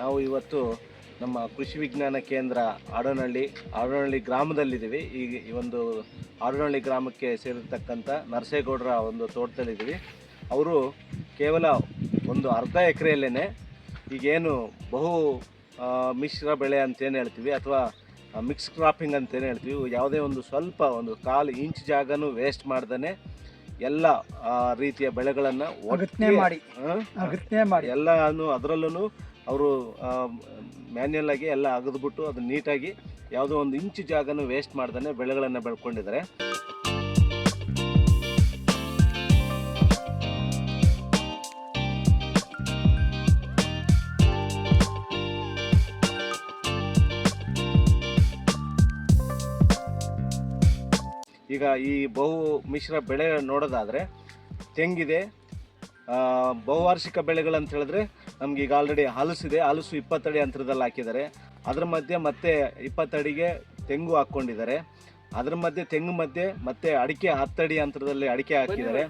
ನಾವು ಇವತ್ತು ನಮ್ಮ ಕೃಷಿ ವಿಜ್ಞಾನ ಕೇಂದ್ರ ಆಡೋನಹಳ್ಳಿ ಆಡೋನಹಳ್ಳಿ ಗ್ರಾಮದಲ್ಲಿದ್ದೀವಿ. ಈಗ ಈ ಒಂದು ಆಡೋನಹಳ್ಳಿ ಗ್ರಾಮಕ್ಕೆ ಸೇರಿರ್ತಕ್ಕಂಥ ನರಸೇಗೌಡರ ಒಂದು ತೋಟದಲ್ಲಿದ್ದೀವಿ. ಅವರು ಕೇವಲ ಒಂದು ಅರ್ಧ ಎಕರೆಯಲ್ಲೇ ಈಗೇನು ಬಹು ಮಿಶ್ರ ಬೆಳೆ ಅಂತೇನು ಹೇಳ್ತೀವಿ ಅಥವಾ ಮಿಕ್ಸ್ ಕ್ರಾಪಿಂಗ್ ಅಂತೇನು ಹೇಳ್ತೀವಿ. ಯಾವುದೇ ಒಂದು ಸ್ವಲ್ಪ ಒಂದು ಕಾಲು ಇಂಚ್ ಜಾಗನೂ ವೇಸ್ಟ್ ಮಾಡ್ದೇ ಎಲ್ಲ ರೀತಿಯ ಬೆಳೆಗಳನ್ನು ಅಗತ್ನೆ ಮಾಡಿ. ಮಾಡಿ. ಎಲ್ಲಾನು ಅದರಲ್ಲೂ ಅವರು ಮ್ಯಾನ್ಯಲ್ ಆಗಿ ಎಲ್ಲ ಅಗದ್ಬಿಟ್ಟು ಅದು ನೀಟಾಗಿ ಯಾವುದೋ ಒಂದು ಇಂಚು ಜಾಗನ ವೇಸ್ಟ್ ಮಾಡ್ದೇ ಬೆಳೆಗಳನ್ನು ಬೆಳ್ಕೊಂಡಿದ್ದಾರೆ. ಈಗ ಈ ಬಹು ಮಿಶ್ರ ಬೆಳೆ ನೋಡೋದಾದರೆ ತೆಂಗಿದೆ ಬಹುವಾರ್ಷಿಕ ಬೆಳೆಗಳಂತ ಹೇಳಿದ್ರೆ ನಮ್ಗೆ ಈಗ ಆಲ್ರೆಡಿ ಹಲಸಿದೆ ಹಲಸು ಇಪ್ಪತ್ತಡಿ ಅಂತರದಲ್ಲಿ ಹಾಕಿದ್ದಾರೆ. ಅದ್ರ ಮಧ್ಯೆ ಮತ್ತೆ ಇಪ್ಪತ್ತಡಿಗೆ ತೆಂಗು ಹಾಕ್ಕೊಂಡಿದ್ದಾರೆ. ಅದ್ರ ಮಧ್ಯೆ ತೆಂಗು ಮಧ್ಯೆ ಮತ್ತೆ ಅಡಿಕೆ ಹತ್ತಡಿ ಅಂತರದಲ್ಲಿ ಅಡಿಕೆ ಹಾಕಿದ್ದಾರೆ.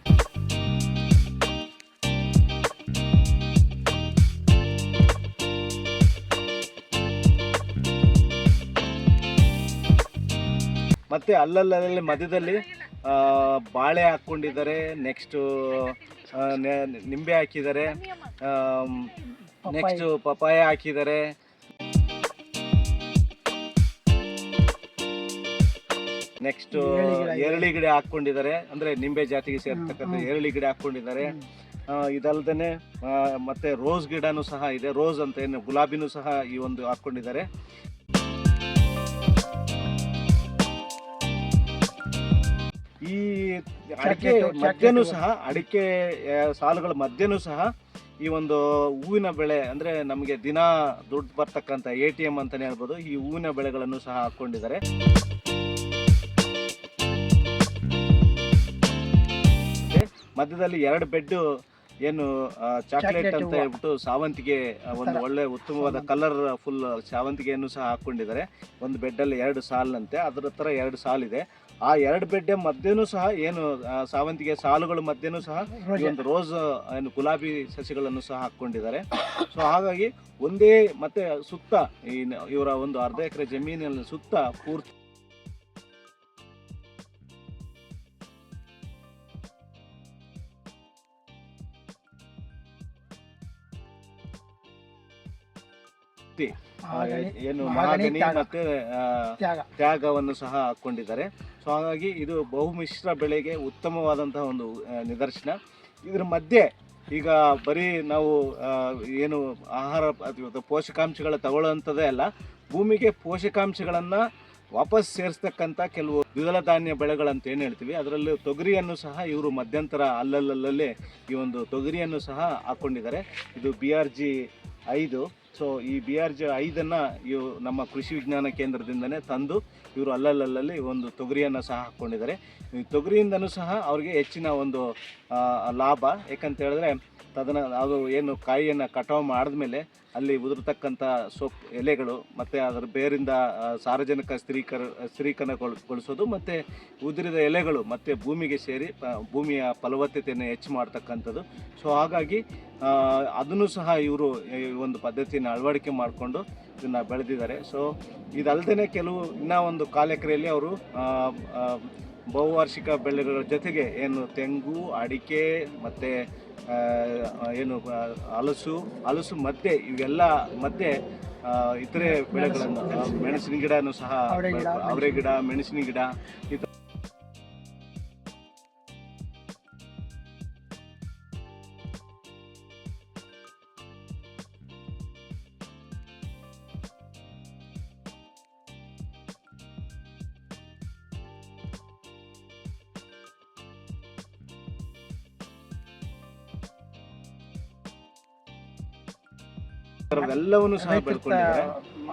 ಮತ್ತೆ ಅಲ್ಲಲ್ಲಲ್ಲಿ ಮಧ್ಯದಲ್ಲಿ ಬಾಳೆ ಹಾಕ್ಕೊಂಡಿದ್ದಾರೆ ನೆಕ್ಸ್ಟು ನಿಂಬೆ ಹಾಕಿದ್ದಾರೆ ನೆಕ್ಸ್ಟ್ ಪಪಾಯ ಹಾಕಿದ್ದಾರೆ. ನೆಕ್ಸ್ಟ್ ಎರಳಿ ಗಿಡ ಹಾಕೊಂಡಿದ್ದಾರೆ ಹಾಕ್ಕೊಂಡಿದ್ದಾರೆ ಅಂದ್ರೆ ನಿಂಬೆ ಜಾತಿಗೆ ಸೇರ್ತಕ್ಕಂಥ ಎರಳಿ ಗಿಡ ಇದಲ್ದೇನೆ ಆ, ಮತ್ತೆ ರೋಸ್ ಗಿಡನೂ ಸಹ ಇದೆ ರೋಸ್ ಅಂತ ಏನು ಗುಲಾಬಿನೂ ಸಹ ಈ ಒಂದು ಹಾಕ್ಕೊಂಡಿದ್ದಾರೆ. ಈ ಅಡಿಕೆ ಮಧ್ಯನೂ ಸಹ ಅಡಿಕೆ ಸಾಲುಗಳ ಮಧ್ಯನೂ ಸಹ ಈ ಒಂದು ಹೂವಿನ ಬೆಳೆ ಅಂದ್ರೆ ನಮಗೆ ದಿನ ದುಡ್ಡು ಬರ್ತಕ್ಕಂಥ ಎ ಟಿ ಎಂ ಅಂತಾನೆ ಹೇಳ್ಬೋದು ಈ ಹೂವಿನ ಬೆಳೆಗಳನ್ನು ಸಹ ಹಾಕೊಂಡಿದ್ದಾರೆ ಮಧ್ಯದಲ್ಲಿ ಎರಡು ಬೆಡ್ ಏನು ಚಾಕ್ಲೇಟ್ ಅಂತ ಹೇಳ್ಬಿಟ್ಟು ಸಾವಂತಿಗೆ ಒಂದು. ಒಳ್ಳೆ ಉತ್ತಮವಾದ ಕಲರ್ ಫುಲ್ ಸಾವಂತಿಗೆಯನ್ನು ಸಹ ಹಾಕೊಂಡಿದ್ದಾರೆ ಒಂದು ಬೆಡ್ಡಲ್ಲಿ ಎರಡು ಸಾಲಿನಂತೆ ಅದರ ಹತ್ರ ಎರಡು ಸಾಲಿದೆ. ಆ ಎರಡು ಬೆಡ್ ಮಧ್ಯನೂ ಸಹ ಏನು ಸಾವಂತಿಗೆ ಸಾಲುಗಳ ಮಧ್ಯನೂ ಸಹ ಒಂದು ರೋಸ್ ಏನು ಗುಲಾಬಿ ಸಸಿಗಳನ್ನು ಸಹ ಹಾಕೊಂಡಿದ್ದಾರೆ ಸೊ ಹಾಗಾಗಿ ಒಂದೇ ಮತ್ತೆ ಸುತ್ತ ಈ ಇವರ ಒಂದು ಅರ್ಧ ಎಕರೆ ಜಮೀನಿನ ಸುತ್ತ ಪೂರ್ತಿ ಮಹಾಗಣಿ, ಏನು ಮಹಾಗಣಿ. ಮತ್ತೆ ತ್ಯಾಗವನ್ನು ಸಹ ಹಾಕೊಂಡಿದ್ದಾರೆ. ಸೊ ಹಾಗಾಗಿ ಇದು ಬಹುಮಿಶ್ರ ಬೆಳೆಗೆ ಉತ್ತಮವಾದಂತಹ ಒಂದು ನಿದರ್ಶನ. ಇದ್ರ ಮಧ್ಯೆ ಈಗ ಬರೀ ನಾವು ಏನು ಆಹಾರ ಪೋಷಕಾಂಶಗಳ ತಗೊಳ್ಳುವಂಥದ್ದೇ ಅಲ್ಲ ಭೂಮಿಗೆ ಪೋಷಕಾಂಶಗಳನ್ನು ವಾಪಸ್ ಸೇರಿಸ್ತಕ್ಕಂಥ ಕೆಲವು ದ್ವಿದಳ ಧಾನ್ಯ ಬೆಳೆಗಳಂತ ಏನು ಹೇಳ್ತೀವಿ ಅದರಲ್ಲೂ ತೊಗರಿಯನ್ನು ಸಹ ಇವರು ಮಧ್ಯಂತರ ಅಲ್ಲಲ್ಲಲ್ಲೇ ಈ ಒಂದು ತೊಗರಿಯನ್ನು ಸಹ ಹಾಕ್ಕೊಂಡಿದ್ದಾರೆ ಇದು ಬಿ ಆರ್ ಜಿ ಐದು. ಸೊ ಈ ಬಿ ಆರ್ ಜಿ ಐದನ್ನು ಇವು ನಮ್ಮ ಕೃಷಿ ವಿಜ್ಞಾನ ಕೇಂದ್ರದಿಂದನೇ ತಂದು ಇವರು ಅಲ್ಲಲ್ಲಲ್ಲಿ ಒಂದು ತೊಗರಿಯನ್ನು ಸಹ ಹಾಕ್ಕೊಂಡಿದ್ದಾರೆ. ಈ ತೊಗರಿಯಿಂದನೂ ಸಹ ಅವ್ರಿಗೆ ಹೆಚ್ಚಿನ ಒಂದು ಲಾಭ. ಯಾಕಂತ ಹೇಳಿದ್ರೆ ತದನ, ಅದು ಏನು ಕಾಯಿಯನ್ನು ಕಟಾವು ಮಾಡಿದ್ಮೇಲೆ ಅಲ್ಲಿ ಉದುರ್ತಕ್ಕಂಥ ಸೊಪ್ಪು, ಎಲೆಗಳು ಮತ್ತು ಅದರ ಬೇರಿಂದ ಸಾರ್ವಜನಿಕ ಸ್ಥಿರೀಕರ ಸ್ಥಿರೀಕರಣಗೊಳಿಸೋದು ಮತ್ತು ಉದುರಿದ ಎಲೆಗಳು ಮತ್ತು ಭೂಮಿಗೆ ಸೇರಿ ಭೂಮಿಯ ಫಲವತ್ತತೆಯನ್ನು ಹೆಚ್ಚು ಮಾಡ್ತಕ್ಕಂಥದ್ದು. ಸೊ ಹಾಗಾಗಿ ಅದನ್ನು ಸಹ ಇವರು ಒಂದು ಅಳವಡಿಕೆ ಮಾಡಿಕೊಂಡು ಇದನ್ನು ಬೆಳೆದಿದ್ದಾರೆ. ಸೊ ಇದಲ್ಲದೇ ಕೆಲವು ಇನ್ನ ಒಂದು ಕಾಲು ಎಕರೆಯಲ್ಲಿ ಅವರು ಬಹುವಾರ್ಷಿಕ ಬೆಳೆಗಳ ಜೊತೆಗೆ ಏನು ತೆಂಗು ಅಡಿಕೆ ಮತ್ತು ಏನು ಹಲಸು ಹಲಸು ಮಧ್ಯೆ ಇವೆಲ್ಲ ಮತ್ತೆ ಇತರೆ ಬೆಳೆಗಳನ್ನು ಮೆಣಸಿನ ಗಿಡನೂ ಸಹ ಅವರೆ ಗಿಡ, ಅವರೆ ಗಿಡ ಮೆಣಸಿನ ಗಿಡ ಎಲ್ಲವನ್ನು ಸಹ ಬೆಳ್ಕೊಂಡಿದ್ದಾರೆ.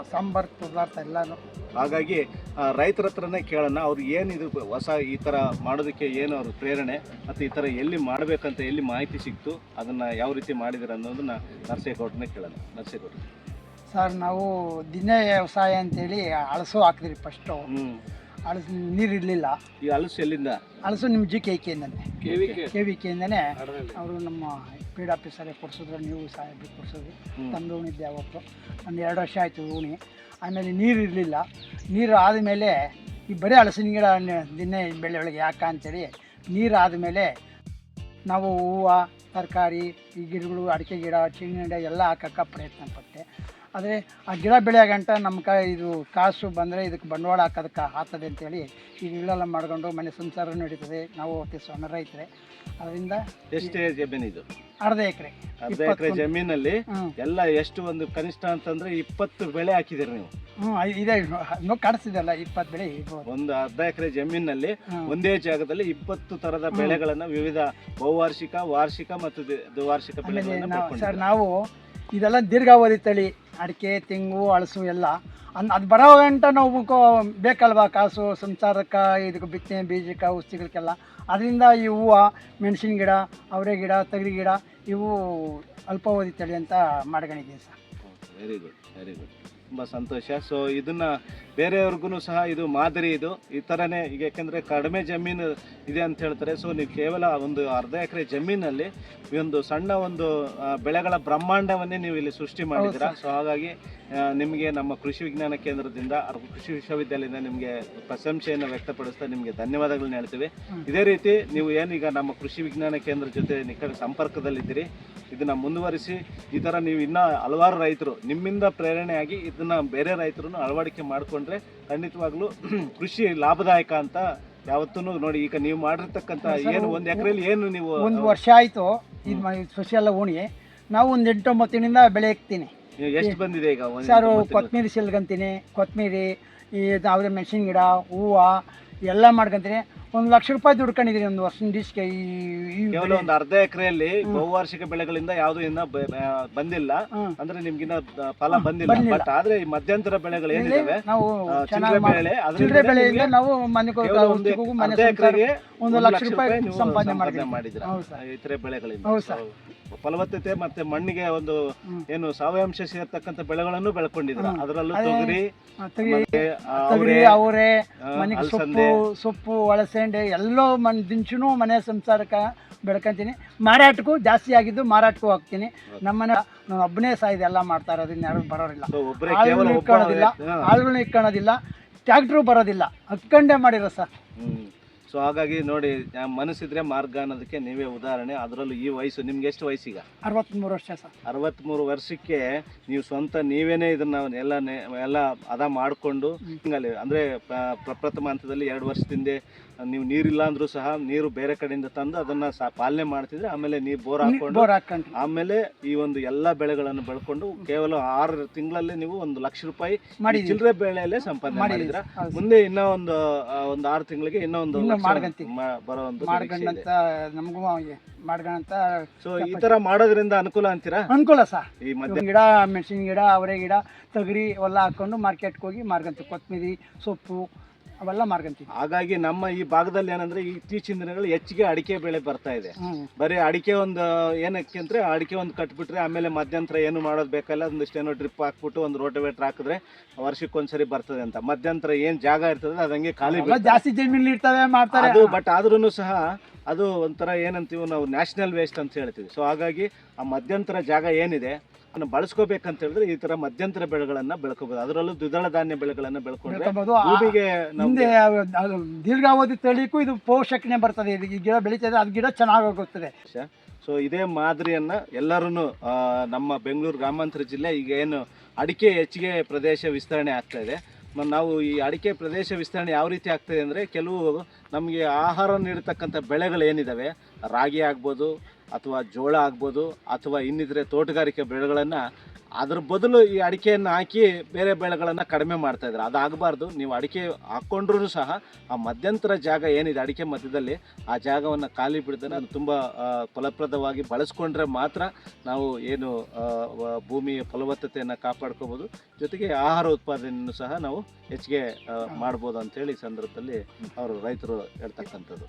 ಸಾಂಬಾರ್ ಪದಾರ್ಥ ಎಲ್ಲಾನು. ಹಾಗಾಗಿ ರೈತರ ಹತ್ರನೇ ಕೇಳೋಣ ಅವ್ರು ಏನು ಇದು ಹೊಸ ಈ ಥರ ಮಾಡೋದಕ್ಕೆ ಏನು ಅವ್ರ ಪ್ರೇರಣೆ ಮತ್ತು ಈ ಥರ ಎಲ್ಲಿ ಮಾಡಬೇಕಂತ ಎಲ್ಲಿ ಮಾಹಿತಿ ಸಿಕ್ತು ಅದನ್ನು ಯಾವ ರೀತಿ ಮಾಡಿದ್ರು ಅನ್ನೋದನ್ನ ನರಸೇಗೌಡ್ರನ್ನೇ ಕೇಳೋಣ. ನರಸೇಗೌಡ್ರು ಸರ್ ನಾವು ದಿನ ವ್ಯವಸಾಯ ಅಂತೇಳಿ ಹಳಸು ಹಾಕಿದ್ರಿ ಫಸ್ಟು ಹ್ಞೂ ಹಳಸು ನೀರು ಇರಲಿಲ್ಲ. ಈ ಹಲಸು ಎಲ್ಲಿಂದ? ಹಲಸು ನಿಮ್ಮ ಜಿ ಕೆ ಕೆಯಿಂದನೇ ವಿ ಕೆ? ವಿ ಕೆಯಿಂದನೇ ಅವರು ನಮ್ಮ ಪೀಡ್ ಆಫೀಸರೇ ಕೊಡಿಸಿದ್ರು ನೀವು ಸಾಹೇಬ್ರಿಗೆ ಕೊಡ್ಸೋದು. ತಂದು ಉಣಿದ್ದೆ ಅವತ್ತು. ಒಂದು ಎರಡು ವರ್ಷ ಆಯಿತು ಉಣಿ. ಆಮೇಲೆ ನೀರು ಇರಲಿಲ್ಲ. ನೀರು ಆದಮೇಲೆ ಈ ಬರೀ ಹಲಸಿನ ಗಿಡ ದಿನ ಬೆಳೆ ಒಳಗೆ ಯಾಕೆ ಅಂತೇಳಿ ನೀರು ಆದಮೇಲೆ ನಾವು ಹೂವು ತರಕಾರಿ ಈ ಗಿಡಗಳು ಅಡಿಕೆ ಗಿಡ ಚೀನಿ ಗಿಡ ಎಲ್ಲ ಹಾಕಕ್ಕೆ ಪ್ರಯತ್ನ ಪಟ್ಟೆ. ಆದರೆ ಆ ಗಿಡ ಬೆಳೆಯಗಂಟ ನಮ್ಮ ಕ ಇದು ಕಾಸು ಬಂದರೆ ಇದಕ್ಕೆ ಬಂಡವಾಳ ಹಾಕೋದಕ್ಕೆ ಆಗ್ತದೆ ಅಂತೇಳಿ ಈ ಗಿಡಲ್ಲ ಮಾಡ್ಕೊಂಡು ಮನೆ ಸಂಸಾರ ನಡೀತದೆ. ನಾವು ಸಣ್ಣ ರೈತರೆ. ಅದರಿಂದ ಎಷ್ಟೇ ಜಮೀನು ಇದು? ಅರ್ಧ ಎಕರೆ. ಅರ್ಧ ಎಕರೆ ಜಮೀನಲ್ಲಿ ಎಲ್ಲ ಎಷ್ಟು ಒಂದು ಕನಿಷ್ಠ ಅಂತಂದ್ರೆ ಇಪ್ಪತ್ತು ಬೆಳೆ ಹಾಕಿದಿರಿ ನೀವು? ಹ್ಞೂ ಇದೆ. ಇಪ್ಪತ್ತು ಬೆಳೆ ಒಂದು ಅರ್ಧ ಎಕರೆ ಜಮೀನಿನಲ್ಲಿ ಒಂದೇ ಜಾಗದಲ್ಲಿ ಇಪ್ಪತ್ತು ತರದ ಬೆಳೆಗಳನ್ನ ವಿವಿಧ ಬಹುವಾರ್ಷಿಕ ವಾರ್ಷಿಕ ಮತ್ತು ದ್ವಿವಾರ್ಷಿಕ ಬೆಳೆಗಳನ್ನ ಸರ್ ನಾವು ಇದೆಲ್ಲ ದೀರ್ಘಾವಧಿ ತಳಿ ಅಡಿಕೆ, ತೆಂಗು, ಹಳಸು ಎಲ್ಲ. ಅನ್ ಅದು ಬರೋ ಗಂಟ ನಾವು ಬೇಕಲ್ವಾ? ಕಾಸು, ಸಂಸಾರಕ್ಕೆ, ಇದಕ್ಕೆ ಬಿತ್ತನೆ, ಬೀಜಕ್ಕೆ ಔಷಧಿಗಳಿಗೆಲ್ಲ ಅದರಿಂದ ಈ ಹೂವು, ಮೆಣಸಿನ ಗಿಡ, ಅವರೆ ಗಿಡ, ತಗರಿ ಗಿಡ, ಇವು ಅಲ್ಪಾವಧಿ ತಳಿ ಅಂತ ಮಾಡ್ಕೊಂಡಿದ್ದೀನಿ sir. Very good very good ತುಂಬ ಸಂತೋಷ. ಸೊ ಇದನ್ನ ಬೇರೆಯವ್ರಿಗೂ ಸಹ ಇದು ಮಾದರಿ ಇದು. ಈ ಥರನೇ ಈಗ ಯಾಕೆಂದರೆ ಕಡಿಮೆ ಜಮೀನು ಇದೆ ಅಂತ ಹೇಳ್ತಾರೆ. ಸೊ ನೀವು ಕೇವಲ ಒಂದು ಅರ್ಧ ಎಕರೆ ಜಮೀನಲ್ಲಿ ಈ ಒಂದು ಸಣ್ಣ ಒಂದು ಬೆಳೆಗಳ ಬ್ರಹ್ಮಾಂಡವನ್ನೇ ನೀವು ಇಲ್ಲಿ ಸೃಷ್ಟಿ ಮಾಡಿದ್ದೀರಾ? ಸೊ ಹಾಗಾಗಿ ನಿಮಗೆ ನಮ್ಮ ಕೃಷಿ ವಿಜ್ಞಾನ ಕೇಂದ್ರದಿಂದ ಕೃಷಿ ವಿಶ್ವವಿದ್ಯಾಲಯದಿಂದ ನಿಮಗೆ ಪ್ರಶಂಸೆಯನ್ನು ವ್ಯಕ್ತಪಡಿಸ್ತಾ ನಿಮಗೆ ಧನ್ಯವಾದಗಳನ್ನ ಹೇಳ್ತೀವಿ. ಇದೇ ರೀತಿ ನೀವು ಏನೀಗ ನಮ್ಮ ಕೃಷಿ ವಿಜ್ಞಾನ ಕೇಂದ್ರ ಜೊತೆ ನಿಖರ ಸಂಪರ್ಕದಲ್ಲಿದ್ದೀರಿ ಇದನ್ನು ಮುಂದುವರಿಸಿ ಈ ಥರ ನೀವು ಇನ್ನೂ ಹಲವಾರು ರೈತರು ನಿಮ್ಮಿಂದ ಪ್ರೇರಣೆಯಾಗಿ ಇದನ್ನು ಬೇರೆ ರೈತರು ಅಳವಡಿಕೆ ಮಾಡಿಕೊಂಡ್ರೆ ಖಂಡಿತವಾಗ್ಲೂ ಕೃಷಿ ಲಾಭದಾಯಕ ಅಂತ ಯಾವತ್ತೂ ನೋಡಿ ಈಗ ನೀವು ಮಾಡಿರ್ತಕ್ಕಂಥ ಏನು ಒಂದು ಎಕರೆಯಲ್ಲಿ ಏನು ನೀವು ಒಂದು ವರ್ಷ ಆಯಿತು ಇದು ಮ- ಓಣಿ ನಾವು ಒಂದು ಎಂಟೊಂಬತ್ತಿನಿಂದ ಬೆಳೆ ಇಕ್ತೀನಿ. ನೀವು ಎಷ್ಟು ಬಂದಿದೆ ಈಗ ಒಂದು ಸರ್? ಕೊತ್ತಂಬರಿ ಸಿಲ್ಗಂತೀನಿ ಕೊತ್ತಂಬರಿ ಈ ಯಾವುದೇ ಮೆಣಸಿನ ಗಿಡ ಹೂವು ಎಲ್ಲ ಮಾಡ್ಕೊಂತೀನಿ ಒಂದು ಲಕ್ಷ ರೂಪಾಯಿ ದುಡ್ಕೊಂಡಿದ್ದೀನಿ ಒಂದು ವರ್ಷ ಡಿಶ್ಗೆ ಈ ಈ ಕೇವಲ ಒಂದು ಅರ್ಧ ಎಕರೆಯಲ್ಲಿ ಬಹುವಾರ್ಷಿಕ ಬೆಳೆಗಳಿಂದ ಯಾವುದು ಇನ್ನ ಬ- ಬ- ಬಂದಿಲ್ಲ. ಹ್ಮ್. ಅಂದ್ರೆ ನಿಮ್ಗಿನ್ನ ಇನ್ನ ಫಲ ಬಂದಿಲ್ಲ. ಬಂದಿಲ್ಲ. ಬಟ್ ಆದ್ರೆ ಈ ಮಧ್ಯಂತರ ಬೆಳೆಗಳು ಇಲ್ಲಿ ಏನಿದಾವೆ? ನಾವು ಆ, ಚೆನ್ನಾಗಿ ಚಿಲ್ಲರೆ ಬೆಳೆ ಚಿಲ್ಲರೆ ಅದರಿಂದ ಬೆಳೆಯಿಂದ ನಿಮ್ಗೆ ನಾವು ಮನೆ ಕೇವಲ ಒಂದು ಮನೆ ಅರ್ಧ ಸಂಸಾರ ಎಕರೆಗೆ ಒಂದು ಲಕ್ಷ ರೂಪಾಯಿ ನೀವು ಸಂಪಾದನೆ ಮಾಡಿದ್ರೆ ಹೌದು ಸರ್. ಇತರೆ ಬೆಳೆಗಳಿಂದ. ಹೌದು ಸರ್. ಫಲವತ್ತತೆ ಮತ್ತೆ ಮಣ್ಣಿಗೆ ಒಂದು ಹ್ಮ್. ಏನು ಸಾವಯಂಶ ಸೇರ್ತಕ್ಕಂಥ ಬೆಳೆಗಳನ್ನು ಬೆಳ್ಕೊಂಡಿದ್ರ ಹ್ಮ್. ಅದರಲ್ಲೂ ಅದೇ ತೊಗರಿ ಮತ್ತೆ ಅವರೆ ಅವರೆ ಆ, ಮನೆಗೆ ಅಲಸಂದೆ. ಸೊಪ್ಪು ಸೊಪ್ಪು ಎಲ್ಲೋ ಮನ್ ದಿಂಚುನು ಮನೆ ಸಂಸಾರಕ್ಕೆ ಬೆಳ್ಕೊಂತೀನಿ. ಮಾರಾಟಕ್ಕೂ ಜಾಸ್ತಿ ಆಗಿದ್ದು ಮಾರಾಟಕ್ಕೂ ಹೋಗ್ತೀನಿ. ನಮ್ಮನೆ ನಾನು ಒಬ್ಬನೇ ಸಹ ಇದೆಲ್ಲ ಮಾಡ್ತಾ ಇರೋದು ಯಾರು ಬರೋರಿಲ್ಲ. ಆಳುಗಳು ಕೇವಲ ಆಳುಗಳನ್ನ. ಇಟ್ಕೊಳ್ಳೋದಿಲ್ಲ ಟ್ಯಾಕ್ಟ್ರು ಬರೋದಿಲ್ಲ ಹತ್ಕೊಂಡೇ ಮಾಡಿರೋ ಸರ್. ಸೊ ಹಾಗಾಗಿ ನೋಡಿ ಮನಸ್ಸಿದ್ರೆ ಮಾರ್ಗ ಅನ್ನೋದಕ್ಕೆ ನೀವೇ ಉದಾಹರಣೆ. ಅದರಲ್ಲೂ ಈ ವಯಸ್ಸು ನಿಮ್ಗೆ ಎಷ್ಟು ವಯಸ್ಸಿಗ? ಅರವತ್ತ್ಮೂರು ವರ್ಷ ಸರ್. ಅರವತ್ತ್ಮೂರು ವರ್ಷಕ್ಕೆ ನೀವು ಸ್ವಂತ ನೀವೇನೇ ಇದನ್ನ ಎಲ್ಲ ಎಲ್ಲ ಅದ ಮಾಡಿಕೊಂಡು ಹಿಂಗಲ್ಲಿ ಅಂದರೆ ಪ್ರಪ್ರಥಮ ಹಂತದಲ್ಲಿ ಎರಡು ವರ್ಷದಿಂದ ನೀವು ನೀರಿಲ್ಲ ಅಂದ್ರೂ ಸಹ ನೀರು ಬೇರೆ ಕಡೆಯಿಂದ ತಂದು ಅದನ್ನ ಸಹ ಪಾಲನೆ ಮಾಡ್ತಿದ್ರೆ ಆಮೇಲೆ ನೀರು ಬೋರ್ ಹಾಕೊಂಡು ಬೋರ್ ಹಾಕೊಂಡು ಆಮೇಲೆ ಈ ಒಂದು ಎಲ್ಲಾ ಬೆಳೆಗಳನ್ನು ಬೆಳ್ಕೊಂಡು ಕೇವಲ ಆರು ತಿಂಗಳಲ್ಲಿ ನೀವು ಒಂದು ಲಕ್ಷ ರೂಪಾಯಿ ಚಿಲ್ಲರೆ ಬೆಳೆಯಲ್ಲೇ ಸಂಪಾದನೆ ಮಾಡಿದ್ರ ಮುಂದೆ ಇನ್ನೂ ಒಂದು ಒಂದು ಆರು ತಿಂಗಳಿಗೆ ಇನ್ನೂ ಒಂದು ಬರೋ ಒಂದು ಮಾಡ್ಕೊಂಡಂತ ನಮಗೂ ಮಾಡ್ಕೊಂಡಂತ ಸೊ ಈ ತರ ಮಾಡೋದ್ರಿಂದ ಅನುಕೂಲ ಅಂತೀರಾ? ಅನುಕೂಲ ಸರ್ ಈ ಮಧ್ಯ ಗಿಡ ಮೆಣಸಿನ ಗಿಡ ಅವರೆ ಗಿಡ ತೊಗರಿ ಎಲ್ಲ ಹಾಕೊಂಡು ಮಾರ್ಕೆಟ್ಗೆ ಹೋಗಿ ಮಾರ್ಗಂತ ಕೊತ್ತಂಬರಿ ಸೊಪ್ಪು ಅವೆಲ್ಲ ಮಾರ್ಕೊಂತೀವಿ ಹಾಗಾಗಿ ನಮ್ಮ ಈ ಭಾಗದಲ್ಲಿ ಏನಂದ್ರೆ ಈ ಇತ್ತೀಚಿನ ದಿನಗಳು ಹೆಚ್ಚಿಗೆ ಅಡಿಕೆ ಬೆಳೆ ಬರ್ತಾ ಇದೆ. ಬರೀ ಅಡಿಕೆ ಒಂದು ಏನಕ್ಕೆ ಅಂದ್ರೆ ಅಡಿಕೆ ಒಂದು ಕಟ್ಬಿಟ್ರೆ ಆಮೇಲೆ ಮಧ್ಯಂತರ ಏನು ಮಾಡೋದು ಬೇಕಲ್ಲ ಒಂದಿಷ್ಟು ಏನೋ ಡ್ರಿಪ್ ಹಾಕ್ಬಿಟ್ಟು ಒಂದು ರೋಟೋವೇಟ್ರ್ ಹಾಕಿದ್ರೆ ವರ್ಷಕ್ಕೊಂದ್ಸರಿ ಬರ್ತದೆ ಅಂತ. ಮಧ್ಯಂತರ ಏನ್ ಜಾಗ ಇರ್ತದೆ ಅದಂಗೆ ಖಾಲಿ ಜಾಸ್ತಿ ಜಮೀನು ಇರ್ತದೆ ಮಾಡ್ತಾರೆ. ಅದು ಬಟ್ ಆದ್ರೂ ಸಹ ಅದು ಒಂಥರ ಏನಂತೀವಿ ನಾವು ನ್ಯಾಷನಲ್ ವೇಸ್ಟ್ ಅಂತ ಹೇಳ್ತೀವಿ. ಸೊ ಹಾಗಾಗಿ ಆ ಮಧ್ಯಂತರ ಜಾಗ ಏನಿದೆ ಅದನ್ನ ಬಳಸ್ಕೋಬೇಕಂತ ಹೇಳಿದ್ರೆ ಈ ತರ ಮಧ್ಯಂತರ ಬೆಳೆಗಳನ್ನ ಬೆಳ್ಕೋಬಹುದು ಅದರಲ್ಲೂ ದ್ವಿದಳ ಧಾನ್ಯ ಬೆಳೆಗಳನ್ನ ಬೆಳ್ಕೊಂಡ್ರೆ ಭೂಮಿಗೆ ಹಿಂದೆ ದೀರ್ಘಾವಧಿ ತಳಿಗೂ ಇದು ಪೋಷಕನೆ ಬರ್ತದೆ. ಇದು ಈ ಗಿಡ ಬೆಳೀತದೆ ಅದು ಗಿಡ ಚೆನ್ನಾಗಿ ಹೋಗುತ್ತದೆ ಸೊ ಇದೇ ಮಾದರಿಯನ್ನ ಎಲ್ಲರೂ ನಮ್ಮ ಬೆಂಗಳೂರು ಗ್ರಾಮಾಂತರ ಜಿಲ್ಲೆ ಈಗ ಏನು ಅಡಿಕೆ ಹೆಚ್ಚಿಗೆ ಪ್ರದೇಶ ವಿಸ್ತರಣೆ ಆಗ್ತಾ ಇದೆ. ನಾವು ಈ ಅಡಿಕೆ ಪ್ರದೇಶ ವಿಸ್ತರಣೆ ಯಾವ ರೀತಿ ಆಗ್ತದೆ ಅಂದರೆ ಕೆಲವು ನಮಗೆ ಆಹಾರ ನೀಡತಕ್ಕಂಥ ಬೆಳೆಗಳು ಏನಿದ್ದಾವೆ ರಾಗಿ ಆಗ್ಬೋದು ಅಥವಾ ಜೋಳ ಆಗ್ಬೋದು ಅಥವಾ ಇನ್ನಿತರೆ ತೋಟಗಾರಿಕೆ ಬೆಳೆಗಳನ್ನು ಅದ್ರ ಬದಲು ಈ ಅಡಿಕೆಯನ್ನು ಹಾಕಿ ಬೇರೆ ಬೆಳೆಗಳನ್ನು ಕಡಿಮೆ ಮಾಡ್ತಾ ಇದ್ದಾರೆ. ಅದಾಗಬಾರ್ದು. ನೀವು ಅಡಿಕೆ ಹಾಕ್ಕೊಂಡ್ರೂ ಸಹ ಆ ಮಧ್ಯಂತರ ಜಾಗ ಏನಿದೆ, ಅಡಿಕೆ ಮಧ್ಯದಲ್ಲಿ ಆ ಜಾಗವನ್ನು ಖಾಲಿ ಬಿಡ್ತಾನೆ ಅದು ತುಂಬ ಫಲಪ್ರದವಾಗಿ ಬಳಸ್ಕೊಂಡ್ರೆ ಮಾತ್ರ ನಾವು ಏನು ಭೂಮಿಯ ಫಲವತ್ತತೆಯನ್ನು ಕಾಪಾಡ್ಕೋಬೋದು. ಜೊತೆಗೆ ಆಹಾರ ಉತ್ಪಾದನೆಯನ್ನು ಸಹ ನಾವು ಹೆಚ್ಚಿಗೆ ಮಾಡ್ಬೋದು ಅಂತೇಳಿ ಈ ಸಂದರ್ಭದಲ್ಲಿ ಅವರು ರೈತರು ಹೇಳ್ತಕ್ಕಂಥದ್ದು.